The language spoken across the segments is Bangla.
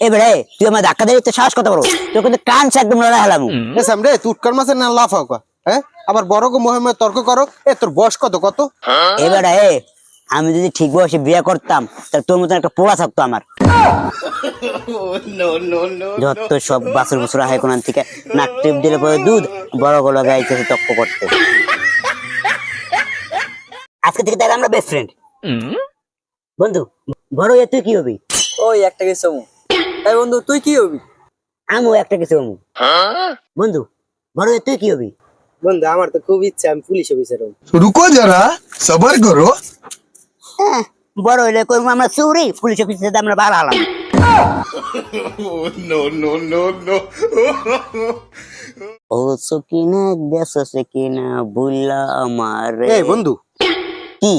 এবারে তুই আমার ধাক্কা দিয়ে তো সাহস কত বড়? তোর কিন্তু কান সে একদম লড়া হেলাম এ সামরে তুটকার মাছের না লাফাও কা হ্যাঁ? আবার বড় গো মহিমে তর্ক করো এ তোর বয়স কত কত? এবারে আমি যদি ঠিক বয়সে বিয়ে করতাম তাহলে তোর মতন একটা পোড়া থাকতো আমার। যত সব বাসুর বছর হয় কোন থেকে নাক টিপ দিলে পরে দুধ বড় গলা গাইতেছে তক্ক করতে। আজকে থেকে তাহলে আমরা বেস্ট ফ্রেন্ড বন্ধু বড় হয়ে তুই কি হবি? ওই একটা কিছু। এই বন্ধু তুই কি হবি? আমিও একটা কিছু হব। বন্ধু বড় তুই কি হবি? বন্ধু আমার তো খুব ইচ্ছা আমি পুলিশ অফিসার হব। রুকো যারা সবার করো। হ্যাঁ বড় হইলে কই আমরা চুরি পুলিশ অফিসে আমরা বার হলাম। No, no, no, no. ও সকিনা দেশ সকিনা বুল্লা আমার। বন্ধু। কি?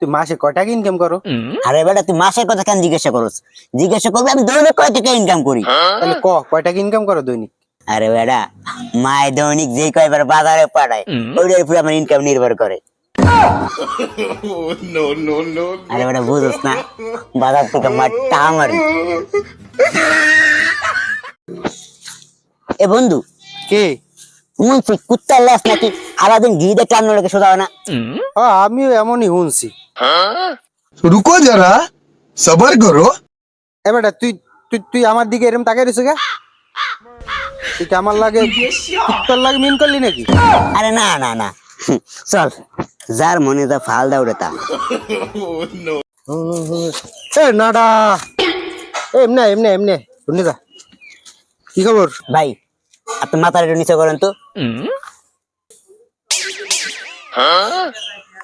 তুই মাসে কয় টাকা ইনকাম করো? আরে বেটা তুই মাসের কথা কেন জিজ্ঞাসা করস? জিজ্ঞাসা করবি আমি দৈনিক কয় টাকা ইনকাম করি? তাহলে ক কয় টাকা ইনকাম করো দৈনিক? আরে বেটা মায় দৈনিক যে কয়বার বাজারে পাঠায় ওইটার উপরে আমার ইনকাম নির্ভর করে। আরে বেটা বুঝোস না বাজার থেকে মাঠটা আমারই এ বন্ধু কে? শুনছি কুত্তার লাশ নাকি? আলাদিন ঘি দিয়ে টানো লেগে সোজা হয় না। আমিও এমনই শুনছি। রুকো যারা সবার করো এ বেটা তুই তুই তুই আমার দিকে এরম তাকাই রইছিস গা তুই কি আমার লাগে তোর লাগে মিন করলি নাকি আরে না না না চল যার মনে যা ফাল দাও রে তা এ নাডা এমনে এমনে এমনে শুনে যা কি খবর ভাই আপনার মাথার একটু নিচে করেন তো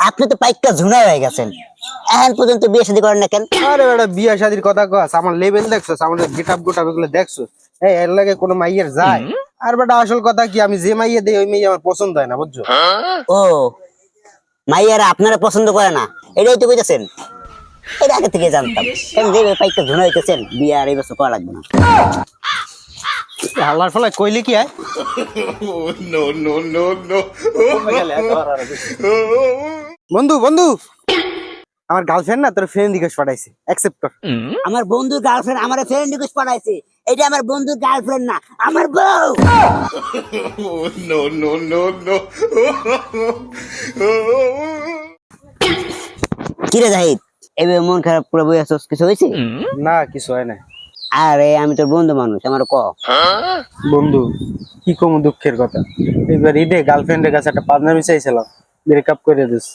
আপনি তো পাইকা ঝুনা হয়ে গেছেন। এখন পর্যন্ত বিয়ে শাদী করেন না কেন? আরে বেটা বিয়া শাদির কথা কস আমার লেভেল দেখছস আমাদের গেটআপ গোটাপ এগুলো দেখছস। এই এর লাগে কোনো মাইয়ের যায়। আর বেটা আসল কথা কি আমি যে মাইয়ে দেই ওই মাইয়ে আমার পছন্দ হয় না বুঝছ? ও মাইয়ারা আপনারা পছন্দ করে না এটাই তো কইতেছেন। এটা আগে থেকে জানতাম। কারণ যে পাইকা ঝুনা হইতেছেন বিয়ে আর এই বছর করা লাগবে না। হাল্লার ফলায় কইলে কি হয় বন্ধু বন্ধু। আমার গার্লফ্রেন্ড না তোর ফ্রেন্ড জিজ্ঞেস পাঠাইছে অ্যাকসেপ্ট কর। আমার বন্ধুর গার্লফ্রেন্ড আমার ফ্রেন্ড রিকোয়েস্ট পাঠাইছে। এটা আমার বন্ধুর গার্লফ্রেন্ড না আমার বউ। নো নো নো নো কি রে জাহিদ এবার মন খারাপ করে বই আসছ কিছু হয়েছে? না কিছু হয় না আরে আমি তোর বন্ধু মানুষ আমার ক। বন্ধু কি কম দুঃখের কথা? এবার ঈদে গার্লফ্রেন্ডের কাছে একটা পার্টনার চাইছিলাম ব্রেকআপ করে দিস।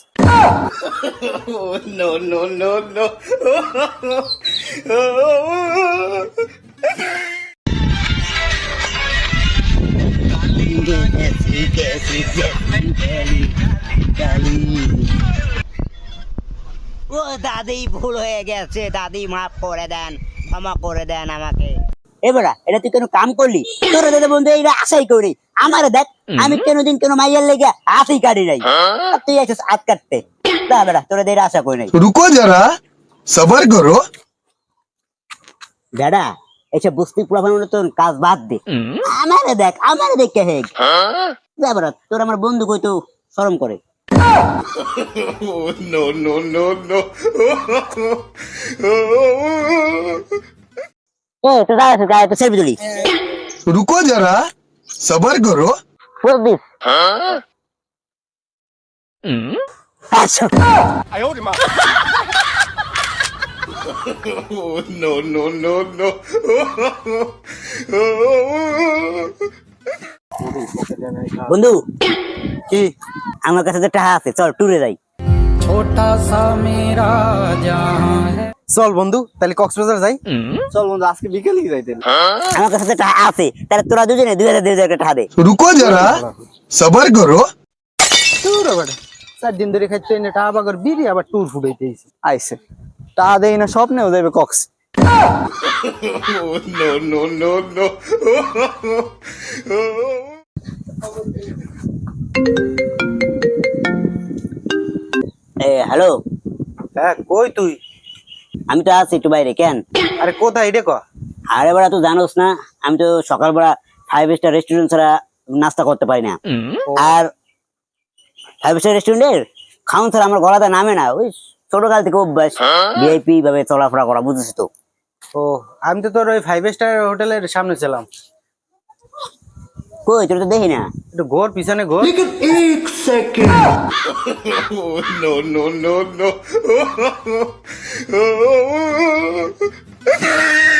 ও দাদি ভুল হয়ে গেছে। দাদি মাফ করে দেন ক্ষমা করে দেন আমাকে। এবারা এটা তুই কেন কাম করলি? তোর দাদা বন্ধু এই আশাই করি। আমার দেখ আমি কেন দিন কেন মাইয়ার লেগে হাতই কাটি নাই। তুই আছিস হাত কাটতে। না বেড়া তোর এটা আশা করি নাই। রুকো যারা সবার করো। বেড়া এসে বস্তি প্রভাব কাজ বাদ দে। আমারে দেখ আমারে দেখে হেগ। বেড়া তোর আমার বন্ধু কই তো শরম করে. তো যা আছে যা তো সেলফি তুলি रुको जरा सबर करो What's this? আচ্ছা বন্ধু কি আমার কাছে তো টাকা আছে চল ট্যুরে যাই চল বন্ধু তাহলে কক্সবাজার যাই। চল বন্ধু আজকে বিকেলেই যাইতে আমার কাছে টাকা আছে তাহলে তোরা দুজনে দুই হাজার দুই হাজার টাকা দে। রুকো যারা সবার করো চার দিন ধরে খাইতে এনে টাকা বাগর বিড়ি আবার ট্যুর ফুটাইতে আইসে। টাকা দেই না স্বপ্নেও যাবে কক্স। এ হ্যালো? হ্যাঁ কই তুই? আমি তো আছি একটু বাইরে কেন? আরে কোথায় এটা ক? আরে বেড়া তো জানোস না আমি তো সকাল সকালবেলা ফাইভ স্টার রেস্টুরেন্ট ছাড়া নাস্তা করতে পারি না। আর ফাইভ স্টার রেস্টুরেন্টের খাওয়ান ছাড়া আমার গলাতে নামে না ওই ছোটকাল থেকে অভ্যাস। ভিআইপি ভাবে চলাফেরা করা বুঝেছিস তো? ও আমি তো তোর ওই ফাইভ স্টার হোটেলের সামনে ছিলাম। কই তোর তো দেখি না একটু ঘোর পিছনে ঘোর no, no, no, no.